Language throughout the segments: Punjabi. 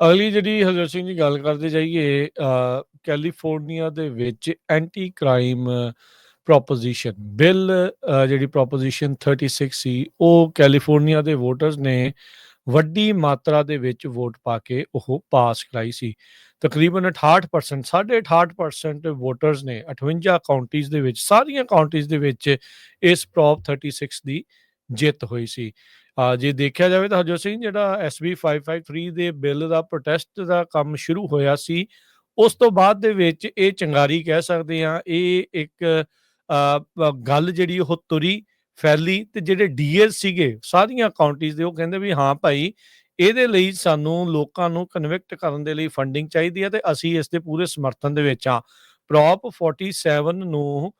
ਅਗਲੀ ਜਿਹੜੀ ਹਰਜੋਤ ਸਿੰਘ ਜੀ ਗੱਲ ਕਰਦੇ ਜਾਈਏ ਕੈਲੀਫੋਰਨੀਆ ਦੇ ਵਿੱਚ ਐਂਟੀ ਕ੍ਰਾਈਮ ਪ੍ਰੋਪੋਜੀਸ਼ਨ ਬਿੱਲ ਜਿਹੜੀ ਪ੍ਰੋਪੋਜੀਸ਼ਨ 36 ਸੀ, ਉਹ ਕੈਲੀਫੋਰਨੀਆ ਦੇ ਵੋਟਰਸ ਨੇ ਵੱਡੀ ਮਾਤਰਾ ਦੇ ਵਿੱਚ ਵੋਟ ਪਾ ਕੇ ਉਹ ਪਾਸ ਕਰਾਈ ਸੀ। ਤਕਰੀਬਨ 68% 68% ਵੋਟਰਸ ਨੇ 58 ਕਾਉਂਟੀਜ਼ ਦੇ ਵਿੱਚ, ਸਾਰੀਆਂ ਕਾਉਂਟੀਜ਼ ਦੇ ਵਿੱਚ ਇਸ ਪ੍ਰੋਪ 36 ਦੀ ਜਿੱਤ ਹੋਈ ਸੀ। ਜੇ ਦੇਖਿਆ ਜਾਵੇ ਤਾਂ ਹਰਜੋਤ ਸਿੰਘ, ਜਿਹੜਾ SB 553 ਦੇ ਬਿੱਲ ਦਾ ਪ੍ਰੋਟੈਸਟ ਦਾ ਕੰਮ ਸ਼ੁਰੂ ਹੋਇਆ ਸੀ, ਉਸ ਤੋਂ ਬਾਅਦ ਦੇ ਵਿੱਚ ਇਹ ਚੰਗਾਰੀ ਕਹਿ ਸਕਦੇ ਆ ਇਹ ਇੱਕ ਗੱਲ ਜਿਹੜੀ ਉਹ ਤੁਰੀ, ਫੈਲੀ ਤੇ ਜਿਹੜੇ ਡੀਐਸ ਸੀਗੇ, ਸਾਰੀਆਂ ਕਾਉਂਟੀਜ਼ ਦੇ, ਉਹ ਕਹਿੰਦੇ ਵੀ ਹਾਂ ਭਾਈ, ਇਹਦੇ ਲਈ ਸਾਨੂੰ ਲੋਕਾਂ ਨੂੰ ਕਨਵਿਕਟ ਕਰਨ ਦੇ ਲਈ ਫੰਡਿੰਗ ਚਾਹੀਦੀ ਹੈ ਤੇ ਅਸੀਂ ਇਸ ਦੇ ਪੂਰੇ ਸਮਰਥਨ ਦੇ ਵਿੱਚ ਆ ਪ੍ਰੋਪ 47 ਨੂੰ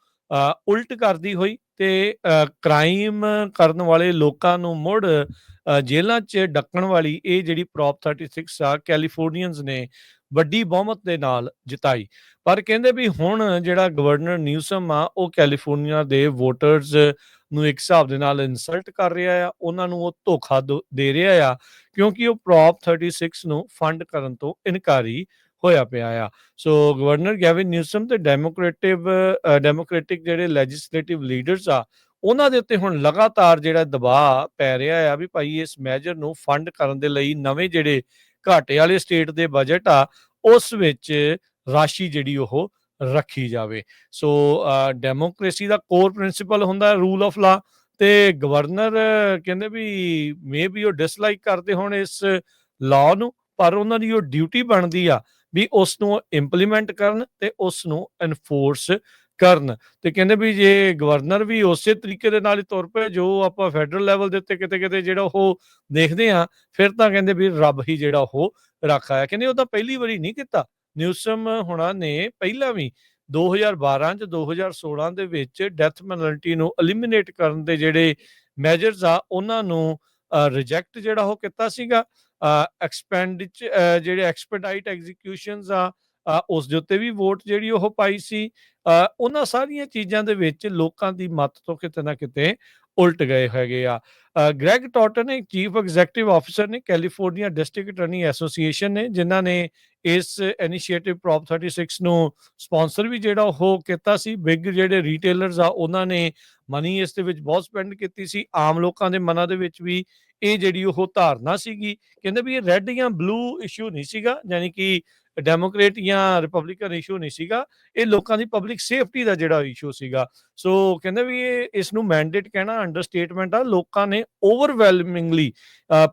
ਉਲਟ ਕਰਦੀ ਹੋਈ ਤੇ ਕ੍ਰਾਈਮ ਕਰਨ ਵਾਲੇ ਲੋਕਾਂ ਨੂੰ ਮੁੜ ਅ, ਜੇਲ੍ਹਾਂ 'ਚ ਡੱਕਣ ਵਾਲੀ ਇਹ ਜਿਹੜੀ ਪ੍ਰੋਪ 36 ਆ ਕੈਲੀਫੋਰਨੀਅਨਸ ਨੇ ਵੱਡੀ ਬਹੁਮਤ ਦੇ ਨਾਲ ਜਿਤਾਈ। ਪਰ ਕਹਿੰਦੇ ਵੀ ਹੁਣ ਜਿਹੜਾ ਗਵਰਨਰ ਨਿਊਸਮ ਆ ਉਹ ਕੈਲੀਫੋਰਨੀਆ ਦੇ ਵੋਟਰਸ ਨੂੰ ਇੱਕ ਹਿਸਾਬ ਦੇ ਨਾਲ ਇਨਸਲਟ ਕਰ ਰਿਹਾ ਆ ਉਹਨਾਂ ਨੂੰ ਉਹ ਧੋਖਾ ਦੋ- ਦੇ ਰਿਹਾ ਆ ਕਿਉਂਕਿ ਉਹ ਪ੍ਰੋਪ 36 ਨੂੰ ਫੰਡ ਕਰਨ ਤੋਂ ਇਨਕਾਰੀ ਹੋਇਆ ਪਿਆ ਆ। ਸੋ ਗਵਰਨਰ ਗੈਵਿਨ ਨਿਊਸਮ ਤੇ ਡੈਮੋਕ੍ਰੇਟਿਵ ਡੈਮੋਕ੍ਰੈਟਿਕ ਜਿਹੜੇ ਲੈਜਿਸਲੇਟਿਵ ਲੀਡਰਸ ਆ, ਉਹਨਾਂ ਦੇ ਉੱਤੇ ਹੁਣ ਲਗਾਤਾਰ ਜਿਹੜਾ ਦਬਾਅ ਪੈ ਰਿਹਾ ਆ ਵੀ ਭਾਈ ਇਸ ਮੈਜਰ ਨੂੰ ਫੰਡ ਕਰਨ ਦੇ ਲਈ ਨਵੇਂ ਜਿਹੜੇ ਘਾਟੇ ਵਾਲੇ ਸਟੇਟ ਦੇ ਬਜਟ ਆ, ਉਸ ਵਿੱਚ ਰਾਸ਼ੀ ਜਿਹੜੀ ਉਹ ਰੱਖੀ ਜਾਵੇ। ਸੋ ਡੈਮੋਕ੍ਰੇਸੀ ਦਾ ਕੋਰ ਪ੍ਰਿੰਸੀਪਲ ਹੁੰਦਾ ਰੂਲ ਆਫ ਲਾ ਤੇ ਗਵਰਨਰ ਕਹਿੰਦੇ ਵੀ ਮੇਬੀ ਉਹ ਡਿਸਲਾਈਕ ਕਰਦੇ ਹੋਣ ਇਸ ਲਾਅ ਨੂੰ, ਪਰ ਉਹਨਾਂ ਦੀ ਉਹ ਡਿਊਟੀ ਬਣਦੀ ਆ। ਵੀ ਉਸ ਨੂੰ ਇੰਪਲੀਮੈਂਟ ਕਰਨ ਤੇ ਉਸ ਨੂੰ ਐਨਫੋਰਸ ਕਰਨ। ਤੇ ਕਹਿੰਦੇ ਵੀ ਜੇ ਗਵਰਨਰ ਵੀ ਉਸੇ ਤਰੀਕੇ ਦੇ ਨਾਲ ਹੀ ਤੁਰ ਪਏ, ਜੋ ਆਪਾਂ ਫੈਡਰਲ ਲੈਵਲ ਦੇ ਉੱਤੇ ਕਿਤੇ ਕਿਤੇ ਜਿਹੜਾ ਉਹ ਦੇਖਦੇ ਆ ਫਿਰ ਤਾਂ ਕਹਿੰਦੇ ਵੀ ਰੱਬ ਹੀ ਜਿਹੜਾ ਉਹ ਰੱਖ ਆਇਆ। ਕਹਿੰਦੇ ਉਹ ਤਾਂ ਪਹਿਲੀ ਵਾਰੀ ਨਹੀਂ ਕੀਤਾ। ਨਿਊਸਮ ਹੁਣਾਂ ਨੇ ਪਹਿਲਾਂ ਵੀ 2012 ਚ 2016 ਦੇ ਵਿੱਚ ਡੈਥ ਪੈਨਲਟੀ ਨੂੰ ਐਲੀਮੀਨੇਟ ਕਰਨ ਦੇ ਜਿਹੜੇ ਮੈਜਰਸ ਆ, ਉਹਨਾਂ ਨੂੰ ਰਿਜੈਕਟ ਜਿਹੜਾ ਉਹ ਕੀਤਾ ਸੀਗਾ। ਐਕਸਪੈਂਡਿਚ ਜਿਹੜੇ ਐਕਸਪੈਡਾਈਟ ਐਗਜ਼ੀਕਿਊਸ਼ਨਸ ਆ ਅ, ਉਸ ਦੇ ਉੱਤੇ ਵੀ ਵੋਟ ਜਿਹੜੀ ਉਹ ਪਾਈ ਸੀ। ਅ, ਉਹਨਾਂ ਸਾਰੀਆਂ ਚੀਜ਼ਾਂ ਦੇ ਵਿੱਚ ਲੋਕਾਂ ਦੀ ਮੱਤ ਤੋਂ ਕਿਤੇ ਨਾ ਕਿਤੇ ਉਲਟ ਗਏ ਹੈਗੇ ਆ। ਅ, ਗ੍ਰੈਗ ਟੌਟਨ ਇੱਕ ਚੀਫ ਐਗਜ਼ੀਕਟਿਵ ਆਫੀਸਰ ਨੇ ਕੈਲੀਫੋਰਨੀਆ ਡਿਸਟ੍ਰਿਕਟ ਅਟਾਰਨੀ ਐਸੋਸੀਏਸ਼ਨ ਨੇ ਜਿਨ੍ਹਾਂ ਨੇ ਇਸ ਇਨੀਸ਼ੀਏਟਿਵ ਪ੍ਰੋਪ 36 ਨੂੰ ਸਪਾਂਸਰ ਵੀ ਜਿਹੜਾ ਉਹ ਕੀਤਾ ਸੀ। ਬਿਗ ਜਿਹੜੇ ਰੀਟੇਲਰਸ ਆ ਉਹਨਾਂ ਨੇ ਮਨੀ ਇਸ ਦੇ ਵਿੱਚ ਬਹੁਤ ਸਪੈਂਡ ਕੀਤੀ ਸੀ। ਆਮ ਲੋਕਾਂ ਦੇ ਮਨਾਂ ਦੇ ਵਿੱਚ ਵੀ ਇਹ ਜਿਹੜੀ ਉਹ ਧਾਰਨਾ ਸੀਗੀ ਕਹਿੰਦੇ ਵੀ ਇਹ ਰੈੱਡ ਜਾਂ ਬਲੂ ਇਸ਼ੂ ਨਹੀਂ ਸੀਗਾ ਯਾਨੀ ਕਿ ਡੈਮੋਕ੍ਰੇਟ ਜਾਂ ਰਿਪਬਲਿਕਨ ਇਸ਼ੂ ਨਹੀਂ ਸੀਗਾ। ਇਹ ਲੋਕਾਂ ਦੀ ਪਬਲਿਕ ਸੇਫਟੀ ਦਾ ਜਿਹੜਾ ਇਸ਼ੂ ਸੀਗਾ। ਸੋ ਕਹਿੰਦੇ ਵੀ ਇਹ ਇਸ ਨੂੰ ਮੈਂਡੇਟ ਕਹਿਣਾ ਅੰਡਰਸਟੇਟਮੈਂਟ ਆ, ਲੋਕਾਂ ਨੇ ਓਵਰਵੈਲਮਿੰਗਲੀ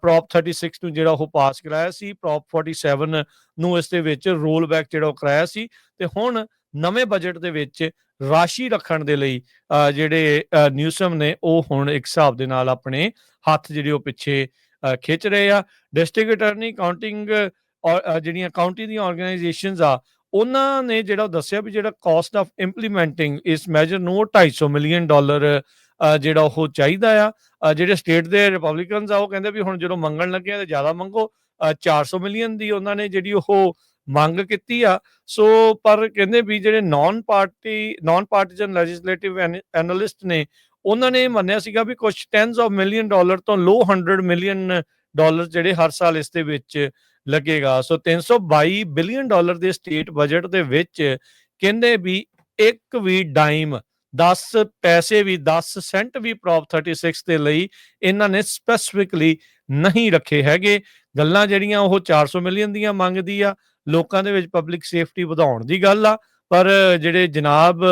ਪ੍ਰੋਪ 36 ਨੂੰ ਜਿਹੜਾ ਉਹ ਪਾਸ ਕਰਾਇਆ ਸੀ ਪ੍ਰੋਪ 47 ਨੂੰ ਇਸ ਦੇ ਵਿੱਚ ਰੋਲ ਬੈਕ ਜਿਹੜਾ ਉਹ ਕਰਾਇਆ ਸੀ ਤੇ ਹੁਣ ਨਵੇਂ ਬਜਟ ਦੇ ਵਿੱਚ ਰਾਸ਼ੀ ਰੱਖਣ ਦੇ ਲਈ ਜਿਹੜੇ ਨਿਊਸਮ ਨੇ ਉਹ ਹੁਣ ਇੱਕ ਹਿਸਾਬ ਦੇ ਨਾਲ ਆਪਣੇ ਹੱਥ ਜਿਹੜੇ ਉਹ ਪਿੱਛੇ ਖਿੱਚ ਰਹੇ ਆ। ਡਿਸਟ੍ਰਿਕਟ ਅਟਾਰਨੀ ਕਾਊਂਟਿੰਗ ਜਿਹੜੀਆਂ ਕਾਊਂਟੀ ਦੀਆਂ ਆਰਗੇਨਾਈਜੇਸ਼ਨਸ ਆ, ਉਹਨਾਂ ਨੇ ਜਿਹੜਾ ਉਹ ਦੱਸਿਆ ਵੀ ਜਿਹੜਾ ਕਾਸਟ ਆਫ ਇੰਪਲੀਮੈਂਟਿੰਗ ਇਸ ਮੈਜਰ ਨੂੰ ਉਹ 250 ਮਿਲੀਅਨ ਡਾਲਰ ਜਿਹੜਾ ਉਹ ਚਾਹੀਦਾ ਆ। ਜਿਹੜੇ ਸਟੇਟ ਦੇ ਰਿਪਬਲਿਕਨਸ ਆ ਉਹ ਕਹਿੰਦੇ ਵੀ ਹੁਣ ਜਦੋਂ ਮੰਗਣ ਲੱਗੇ ਆ ਤੇ ਜ਼ਿਆਦਾ ਮੰਗੋ। ਅ, 400 ਮਿਲੀਅਨ ਦੀ ਉਹਨਾਂ ਨੇ ਜਿਹੜੀ ਉਹ ਮੰਗ ਕੀਤੀ ਆ। ਸੋ ਪਰ ਕਹਿੰਦੇ ਵੀ ਜਿਹੜੇ non party non partisan legislative analyst ਨੇ ਉਹਨਾਂ ਨੇ ਇਹ ਮੰਨਿਆ ਸੀਗਾ ਵੀ ਕੁਝ ਟੈਨਸ ਆਫ ਮਿਲੀਅਨ ਡਾਲਰ ਤੋਂ ਲੋ 100 ਮਿਲੀਅਨ ਡਾਲਰ ਜਿਹੜੇ ਹਰ ਸਾਲ ਇਸ ਦੇ ਵਿੱਚ ਲੱਗੇਗਾ। ਸੋ 322 ਬਿਲੀਅਨ ਡਾਲਰ ਦੇ ਸਟੇਟ ਬਜਟ ਦੇ ਵਿੱਚ ਕਹਿੰਦੇ ਵੀ ਇੱਕ ਵੀ ਡਾਈਮ 10 ਪੈਸੇ ਵੀ 10 ਸੈਂਟ ਵੀ ਪ੍ਰੋਪ 36 ਦੇ ਲਈ ਇਹਨਾਂ ਨੇ ਸਪੈਸੀਫਿਕਲੀ ਨਹੀਂ ਰੱਖੇ ਹੈਗੇ। ਗੱਲਾਂ ਜਿਹੜੀਆਂ ਉਹ 400 ਮਿਲੀਅਨ ਦੀਆਂ ਮੰਗਦੀ ਆ, ਲੋਕਾਂ ਦੇ ਵਿੱਚ ਪਬਲਿਕ ਸੇਫਟੀ ਵਧਾਉਣ ਦੀ ਗੱਲ ਆ, ਪਰ ਜਿਹੜੇ ਜਨਾਬ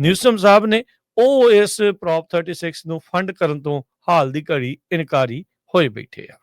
ਨਿਊਸਮ ਸਾਹਿਬ ਨੇ, ਉਹ ਇਸ ਪ੍ਰੋਪ 36 ਨੂੰ ਫੰਡ ਕਰਨ ਤੋਂ ਹਾਲ ਦੀ ਘੜੀ ਇਨਕਾਰੀ ਹੋਏ ਬੈਠੇ ਆ।